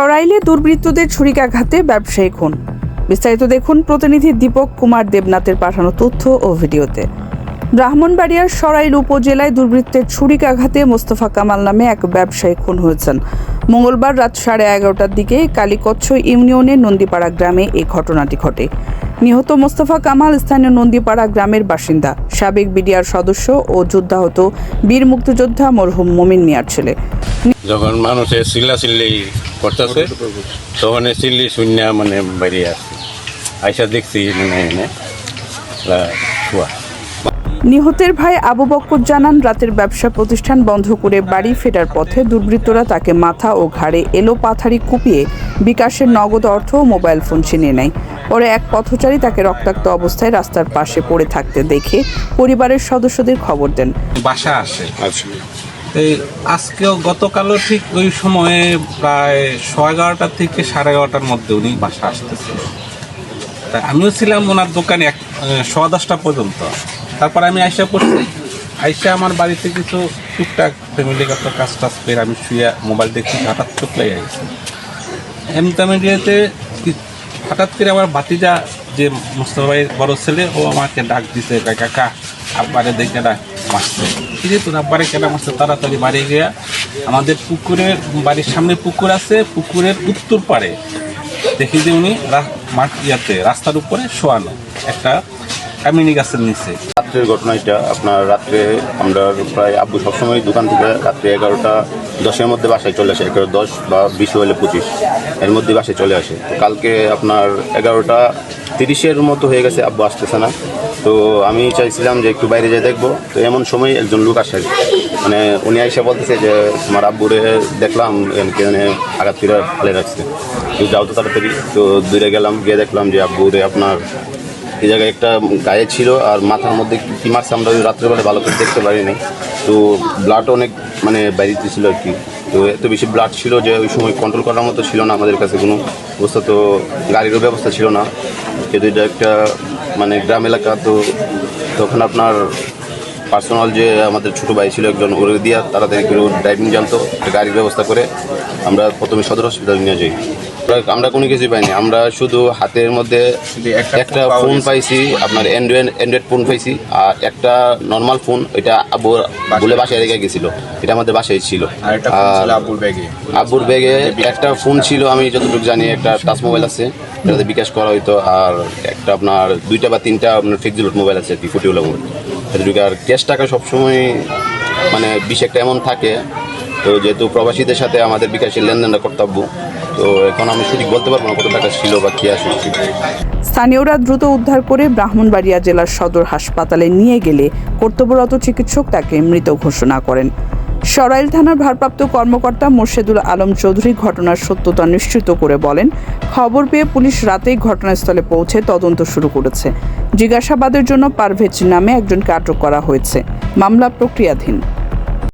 সরাইলে দুর্বৃত্তদের ছুরিকাঘাতে ব্যবসায়ী খুন। বিস্তারিত দেখুন প্রতিনিধি দীপক কুমার দেবনাথের পাঠানো তথ্য ও ভিডিওতে। ব্রাহ্মণবাড়িয়ার সরাইল উপজেলায় দুর্বৃত্তের ছুরিকাঘাতে মোস্তফা কামাল নামে এক ব্যবসায়ী খুন হয়েছেন। মঙ্গলবার রাত সাড়ে এগারোটার দিকে কালীকচ্ছ ইউনিয়নের নন্দীপাড়া গ্রামে এই ঘটনাটি ঘটে। নিহত মোস্তফা কামাল স্থানীয় নন্দীপাড়া গ্রামের বাসিন্দা, সাবেক বিডিআর সদস্য ও যোদ্ধাহত বীর মুক্তিযোদ্ধা মরহুম মমিন মিয়ার ছেলে। যখন মানুষে চিল্লা চিল্লি করতেছে তখন এই চিল্লি শূন্য মানে বেরিয়ে আসছে আইসা দেখছি মানে এনে শোয়া। নিহতের ভাই আবু বক্কর জানান রাতের ব্যবসা প্রতিষ্ঠান বন্ধ করে বাড়ি ফেরার পথে দুর্বৃত্তরা তাকে মাথা ও ঘাড়ে এলো পাথারি কুপিয়ে বিকাশের নগদ অর্থ ও মোবাইল ফোন ছিনিয়ে নেয়। পরে এক পথচারী তাকে রক্তাক্ত অবস্থায় রাস্তার পাশে পড়ে থাকতে দেখে পরিবারের সদস্যদের খবর দেন। বাসা আসে। আচ্ছা। এই আজকেও গতকালও ঠিক ওই সময়ে প্রায় সোয়া এগারোটা থেকে সাড়ে এগারোটার মধ্যে উনি বাসা আসতেছে। তা আমিও ছিলাম ওনার দোকানে এক সোয়া দশটা পর্যন্ত। তারপর আমি আইসা পড়ছি। আইসা আমার বাড়িতে কিছু টুকটাক ফ্যামিলিগত কাজ টাজ করে আমি শুয়ে মোবাইল দেখি হঠাৎ চোখ লেগে গেছে। এমতামিডিয়াতে হঠাৎ করে আমার বাতিজা যে মুস্তফা ভাইয়ের বড় ছেলে ও আমাকে ডাক "কাকা, কাকা আব্বারে দেখে মারছে। ঠিক আছে আব্বারে কেন মারছে, তাড়াতাড়ি বাড়ি গিয়া আমাদের পুকুরের, বাড়ির সামনে পুকুর আছে, পুকুরের উত্তর পাড়ে। দেখি যে উনি ইয়াতে, রাস্তার উপরে শোয়ানো একটা কামিনী গাছের নিচে। রাত্রের ঘটনা এটা। আপনার রাত্রে আমরা প্রায় আব্বু সবসময় দোকান থেকে রাত্রে এগারোটা, দশের মধ্যে বাসায় চলে আসে, এগারো দশ বা বিশ হলে পঁচিশ, এর মধ্যে বাসায় চলে আসে। কালকে আপনার এগারোটা তিরিশের মতো হয়ে গেছে, আব্বু আসতেছে না। তো আমি চাইছিলাম যে একটু বাইরে যেয়ে দেখব। তো এমন সময় একজন লোক আসে। মানে উনি আইসা বলতেছে যে, তোমার আব্বুরে দেখলাম, এখানে আঘাত ফিরে ফেলে রাখছে। তো যাও তো তাড়াতাড়ি। তো দূরে গেলাম, গিয়ে দেখলাম যে, আব্বুরে আপনার এই জায়গায় একটা গায়ে ছিল আর মাথার মধ্যে কি- মারছে, আমরা রাত্রেবেলা ভালো করে দেখতে পারিনি তো ব্লাড অনেক মানে বাইরেতে ছিল আর কি। তো এত বেশি ব্লাড ছিল যে, ওই সময় কন্ট্রোল করার মতো ছিল না আমাদের কাছে কোনো। অবস্থা তো গাড়িরও ব্যবস্থা ছিল না। যেহেতু এটা একটা মানে গ্রাম এলাকা তো তখন আপনার পার্সোনাল যে আমাদের ছোটো ভাই ছিল একজন ওরে দিয়া তাড়াতাড়ি ড্রাইভিং জানতো একটা গাড়ির ব্যবস্থা করে আমরা প্রথমে সদর হসপিটাল নিয়ে যাই। আমরা- কোনো কিছুই পাইনি আমরা শুধু হাতের মধ্যে একটা ফোন পাইছি আপনার অ্যান্ড্রয়েড অ্যান্ড্রয়েড ফোন পাইছি আর একটা নর্মাল ফোন এটা আব্বু বলে বাসায় রেখে গেছিল এটা আমাদের বাসায় ছিল। আর ছিল আর আব্বুর ব্যাগে। আব্বুর ব্যাগে একটা ফোন ছিল আমি যতটুকু জানি একটা টাচ মোবাইল আছে। এটাতে বিকাশ করা হইতো আর একটা আপনার দুইটা বা তিনটা আপনার ফিক্সড মোবাইল আছে কি ফুটিওলা মোবাইল এতটুকু আর ক্যাশ টাকা সবসময় মানে বিশ একটা এমন থাকে। তো যেহেতু প্রবাসীদের সাথে আমাদের বিকাশের লেনদেনটা কর্তব্য, তো এখন আমি সঠিক বলতে পারব না কত টাকা ছিল বা কি আসলে স্থানীয়রা দ্রুত উদ্ধার করে ব্রাহ্মণবাড়িয়া জেলার সদর হাসপাতালে নিয়ে গেলে কর্তব্যরত চিকিৎসক তাকে মৃত ঘোষণা করেন। সরাইল থানার ভারপ্রাপ্ত কর্মকর্তা মোর্শেদুল আলম চৌধুরী ঘটনার সত্যতা নিশ্চিত করে বলেন, খবর পেয়ে পুলিশ রাতেই ঘটনাস্থলে পৌঁছে তদন্ত শুরু করেছে। জিজ্ঞাসাবাদের জন্য পারভেজ নামে একজনকে আটক করা হয়েছে। মামলা প্রক্রিয়াধীন।